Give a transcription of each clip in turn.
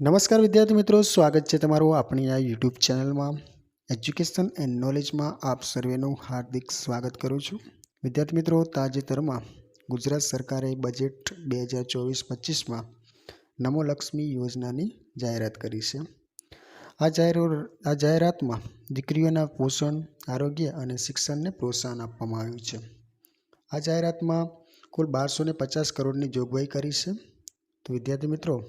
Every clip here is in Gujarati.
નમસ્કાર વિદ્યાર્થી મિત્રો, સ્વાગત છે તમારું આપણી આ યુટ્યુબ ચેનલમાં એજ્યુકેશન એન્ડ નોલેજમાં આપ સર્વેનું હાર્દિક સ્વાગત કરું છું. વિદ્યાર્થી મિત્રો, તાજેતરમાં ગુજરાત સરકારે બજેટ બે હજાર ચોવીસ પચીસમાં નમો લક્ષ્મી યોજનાની જાહેરાત કરી છે. આ જાહેર, આ જાહેરાતમાં દીકરીઓના પોષણ, આરોગ્ય અને શિક્ષણને પ્રોત્સાહન આપવામાં આવ્યું છે. આ જાહેરાતમાં કુલ બારસો ને પચાસ કરોડની જોગવાઈ કરી છે. તો વિદ્યાર્થી મિત્રો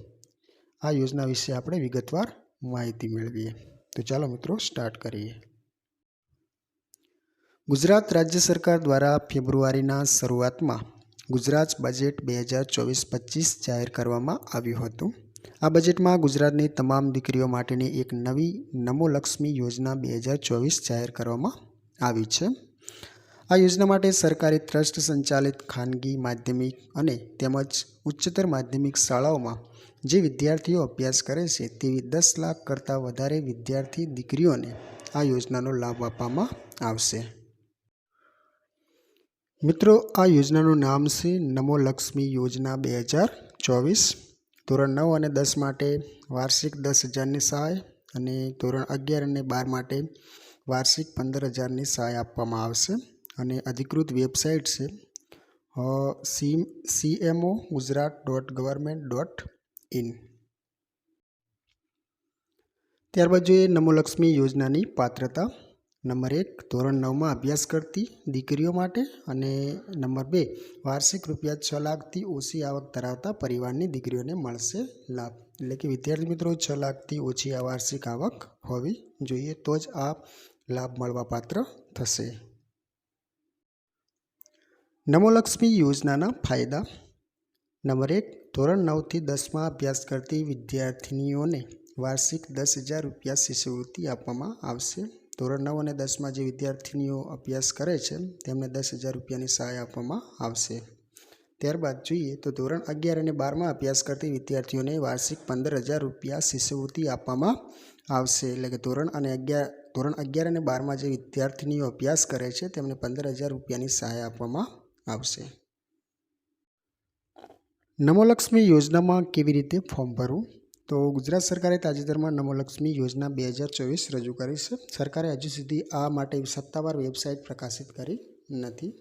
આ યોજના વિશે આપણે વિગતવાર માહિતી મેળવીએ. તો ચાલો મિત્રો સ્ટાર્ટ કરીએ. ગુજરાત રાજ્ય સરકાર દ્વારા ફેબ્રુઆરીના શરૂઆતમાં ગુજરાત બજેટ બે હજાર ચોવીસ પચીસ જાહેર કરવામાં આવ્યું હતું. આ બજેટમાં ગુજરાતની તમામ દીકરીઓ માટેની એક નવી નમોલક્ષ્મી યોજના બે હજાર ચોવીસ જાહેર કરવામાં આવી છે. આ યોજના માટે સરકારી ટ્રસ્ટ સંચાલિત ખાનગી માધ્યમિક અને તેમજ ઉચ્ચતર માધ્યમિક શાળાઓમાં જે વિદ્યાર્થીઓ અભ્યાસ કરે છે તેવી દસ લાખ કરતાં વધારે વિદ્યાર્થી દીકરીઓને આ યોજનાનો લાભ આપવામાં આવશે. મિત્રો, આ યોજનાનું નામ છે નમો લક્ષ્મી યોજના બે હજાર ચોવીસ. ધોરણ નવ અને દસ માટે વાર્ષિક દસ હજારની સહાય અને ધોરણ અગિયાર અને બાર માટે વાર્ષિક પંદર હજારની સહાય આપવામાં આવશે. અને અધિકૃત વેબસાઇટ છે C, CMO Gujarat dot government dot in ત્યારબાદ જોઈએ નમોલક્ષ્મી યોજનાની પાત્રતા. નંબર એક, ધોરણ નવમાં અભ્યાસ કરતી દીકરીઓ માટે અને નંબર બે, વાર્ષિક રૂપિયા છ લાખથી ઓછી આવક ધરાવતા પરિવારની દીકરીઓને મળશે લાભ. એટલે કે વિદ્યાર્થી મિત્રો, છ લાખથી ઓછી આ વાર્ષિક આવક હોવી જોઈએ તો જ આ લાભ મળવા પાત્ર થશે. નમોલક્ષ્મી યોજનાના ફાયદા. નંબર એક, ધોરણ નવથી દસમાં અભ્યાસ કરતી વિદ્યાર્થિનીઓને વાર્ષિક દસ હજાર રૂપિયા શિષ્યવૃત્તિ આપવામાં આવશે. ધોરણ નવ અને દસમાં જે વિદ્યાર્થિનીઓ અભ્યાસ કરે છે, તેમને દસ હજાર રૂપિયાની સહાય આપવામાં આવશે. ત્યારબાદ જોઈએ તો ધોરણ અગિયાર અને બારમાં અભ્યાસ કરતી વિદ્યાર્થીઓને વાર્ષિક પંદર હજાર રૂપિયા શિષ્યવૃત્તિ આપવામાં આવશે. એટલે કે ધોરણ અને અગિયાર, ધોરણ અગિયાર અને બારમાં જે વિદ્યાર્થિનીઓ અભ્યાસ કરે છે, તેમને પંદર હજાર રૂપિયાની સહાય આપવામાં આવશે. નમોલક્ષ્મી યોજનામાં કેવી રીતે ફોર્મ ભરવું? તો ગુજરાત સરકારે તાજેતરમાં નમોલક્ષ્મી યોજના બે હજાર ચોવીસ રજૂ કરી છે. સરકારે હજુ સુધી આ માટે સત્તાવાર વેબસાઇટ પ્રકાશિત કરી નથી.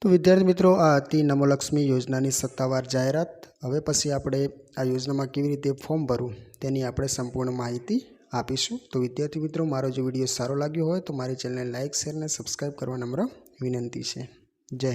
તો વિદ્યાર્થી મિત્રો, આ હતી નમોલક્ષ્મી યોજનાની સત્તાવાર જાહેરાત. હવે પછી આપણે આ યોજનામાં કેવી રીતે ફોર્મ ભરવું તેની આપણે સંપૂર્ણ માહિતી આપીશું. તો વિદ્યાર્થી મિત્રો, મારો જો વીડિયો સારો લાગ્યો હોય તો મારી ચેનલને લાઇક, શેર અને સબસ્ક્રાઈબ કરવા નમ્ર વિનંતી છે. જય